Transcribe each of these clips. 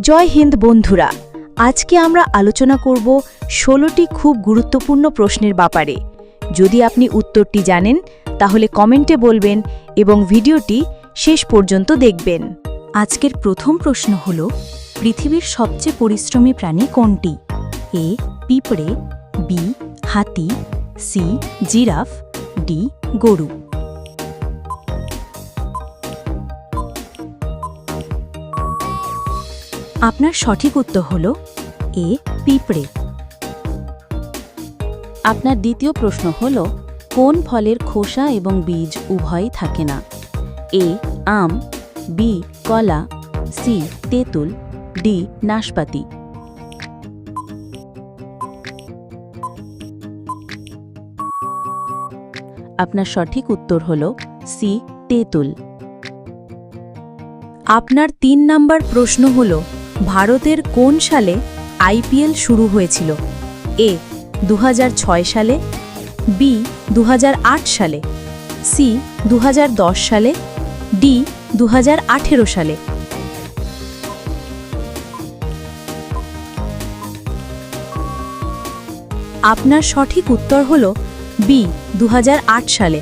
জয় হিন্দ বন্ধুরা, আজকে আমরা আলোচনা করব ষোলোটি খুব গুরুত্বপূর্ণ প্রশ্নের ব্যাপারে। যদি আপনি উত্তরটি জানেন, তাহলে কমেন্টে বলবেন এবং ভিডিওটি শেষ পর্যন্ত দেখবেন। আজকের প্রথম প্রশ্ন হল, পৃথিবীর সবচেয়ে পরিশ্রমী প্রাণী কোনটি? এ, পিঁপড়ে, বি, হাতি, সি, জিরাফ, ডি, গরু। আপনার সঠিক উত্তর হল এ, পিঁপড়ে। আপনার দ্বিতীয় প্রশ্ন হল, কোন ফলের খোসা এবং বীজ উভয়ই থাকে না? এ, আম, বি, কলা, সি, তেঁতুল, ডি, নাশপাতি। আপনার সঠিক উত্তর হল সি, তেঁতুল। আপনার তিন নাম্বার প্রশ্ন হল ভারতের কোন সালে আইপিএল শুরু হয়েছিল? এ দু হাজার ছয় সালে, বি দু হাজার আট সালে, সি দু হাজার দশ সালে, ডি দু হাজার আঠেরো সালে। আপনার সঠিক উত্তর হল বি দু হাজার আট সালে।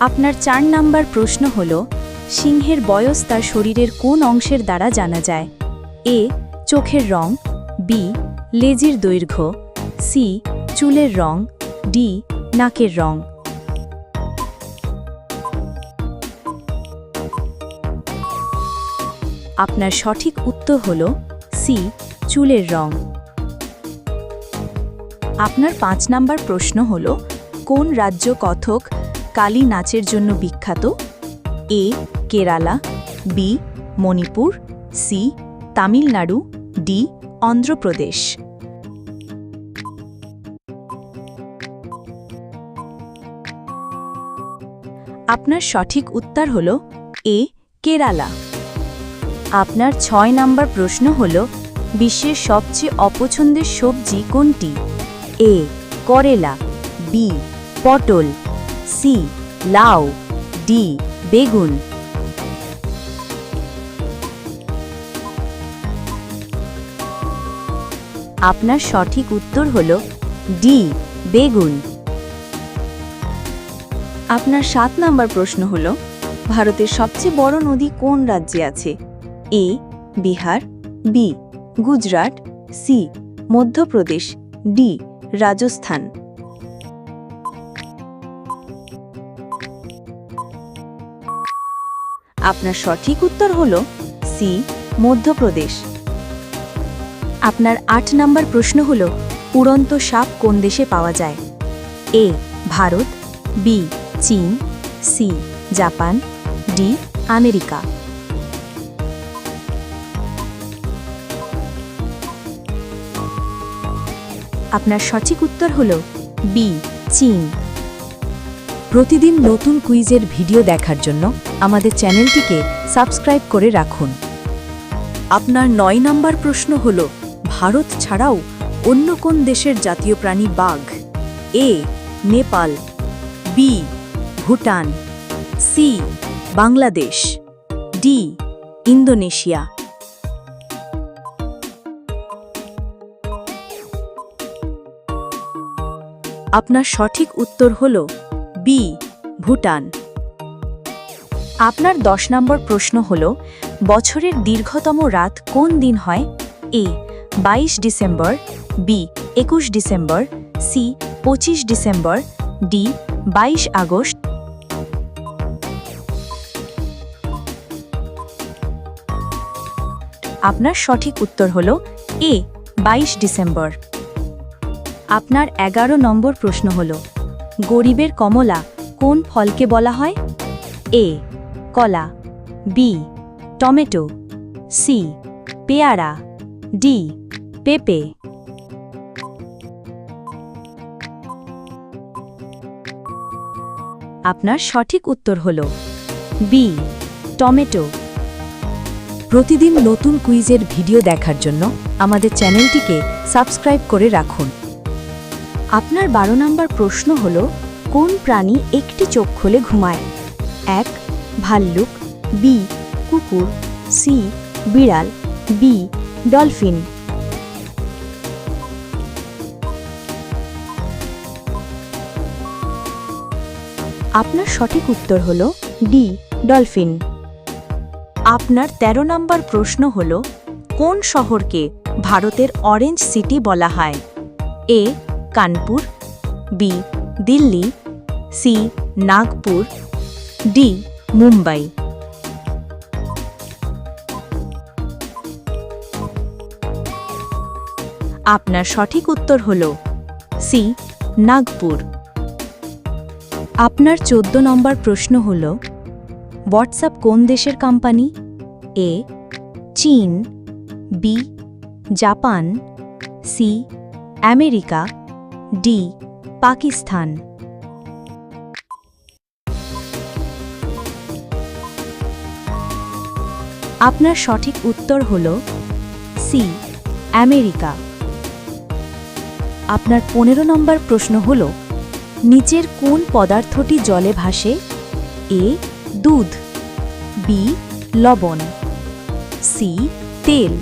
আপনার চার নাম্বার প্রশ্ন হল সিংহের বয়স তার শরীরের কোন অংশের দ্বারা জানা যায়? এ, চোখের রং, বি, লেজের দৈর্ঘ্য, সি, চুলের রং, ডি, নাকের রং। আপনার সঠিক উত্তর হল সি, চুলের রং। আপনার পাঁচ নাম্বার প্রশ্ন হল, কোন রাজ্য কথক কালী নাচের জন্য বিখ্যাত? A Kerala B Manipur C Tamil Nadu D Andhra Pradesh. আপনার সঠিক উত্তর হল এ, কেরালা। আপনার ছয় নাম্বার প্রশ্ন হল, বিশ্বের সবচেয়ে অপছন্দের সবজি কোনটি? এ, করেলা বি পটল সি লাউ ডি বেগুন। আপনার সঠিক উত্তর হল ডি, বেগুন। আপনার সাত নাম্বার প্রশ্ন হল, ভারতের সবচেয়ে বড় নদী কোন রাজ্যে আছে? A, Bihar, B, Gujarat, C, Madhya Pradesh, D, Rajasthan. আপনার সঠিক উত্তর হল সি, মধ্যপ্রদেশ। আপনার আট নাম্বার প্রশ্ন হল, উড়ন্ত সাপ কোন দেশে পাওয়া যায়? এ, ভারত, বি, চীন, সি, জাপান, ডি, আমেরিকা। আপনার সঠিক উত্তর হল, বি, চীন। প্রতিদিন নতুন কুইজের ভিডিও দেখার জন্য আমাদের চ্যানেলটিকে সাবস্ক্রাইব করে রাখুন। আপনার নয় নাম্বার প্রশ্ন হল ভারত ছাড়াও অন্য কোন দেশের জাতীয় প্রাণী বাঘ? A, Nepal, B, Bhutan, C, Bangladesh, D, Indonesia. আপনার সঠিক উত্তর হল বি, ভুটান। আপনার দশ নম্বর প্রশ্ন হল, বছরের দীর্ঘতম রাত কোন দিন হয়? এ বাইশ ডিসেম্বর, বি, একুশ ডিসেম্বর, সি, পঁচিশ ডিসেম্বর, ডি, বাইশ আগস্ট। আপনার সঠিক উত্তর হল এ, বাইশ ডিসেম্বর। আপনার এগারো নম্বর প্রশ্ন হল, গরিবের কমলা কোন ফলকে বলা হয়? এ, কলা, বি, টমেটো, সি, পেয়ারা। ডি পেঁপে আপনার সঠিক উত্তর হল বি টমেটো প্রতিদিন নতুন কুইজের ভিডিও দেখার জন্য আমাদের চ্যানেলটিকে সাবস্ক্রাইব করে রাখুন। আপনার বারো নম্বর প্রশ্ন হল, কোন প্রাণী একটি চোখ খুলে ঘুমায়? এক, ভাল্লুক, বি, কুকুর, সি, বিড়াল বি ডলফিন। আপনার সঠিক উত্তর হল ডি, ডলফিন। আপনার ১৩ নম্বর প্রশ্ন হল, কোন শহরকে ভারতের অরেঞ্জ সিটি বলা হয়? A, Kanpur, B, Delhi, C, Nagpur, D, Mumbai. আপনার সঠিক উত্তর হল সি, নাগপুর। আপনার চোদ্দ নম্বর প্রশ্ন হল, হোয়াটসঅ্যাপ কোন দেশের কোম্পানি? এ, চীন, B, Japan, C, America, D, Pakistan. আপনার সঠিক উত্তর হল সি, আমেরিকা। আপনার পনেরো নম্বর প্রশ্ন হল, নিচের কোন পদার্থটি জলে ভাসে? এ, দুধ, বি, লবণ, সি, তেল,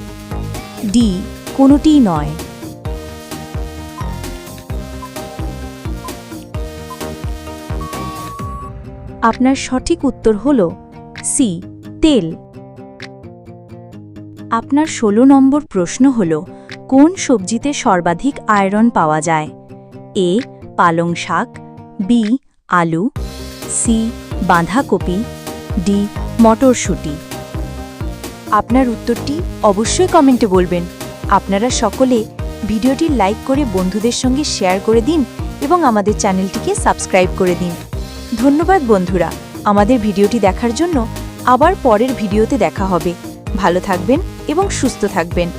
ডি, কোনোটিই নয়। আপনার সঠিক উত্তর হল, সি, তেল। আপনার ষোলো নম্বর প্রশ্ন হল কোন সবজিতে সর্বাধিক আয়রন পাওয়া যায়? এ, পালং শাক, বি, আলু, সি, বাঁধাকপি, ডি, মটরশুঁটি। আপনার উত্তরটি অবশ্যই কমেন্টে বলবেন। আপনারা সকলে ভিডিওটি লাইক করে বন্ধুদের সঙ্গে শেয়ার করে দিন এবং আমাদের চ্যানেলটিকে সাবস্ক্রাইব করে দিন। ধন্যবাদ বন্ধুরা। আমাদের ভিডিওটি দেখার জন্য আবার পরের ভিডিওতে দেখা হবে। ভালো থাকবেন এবং সুস্থ থাকবেন।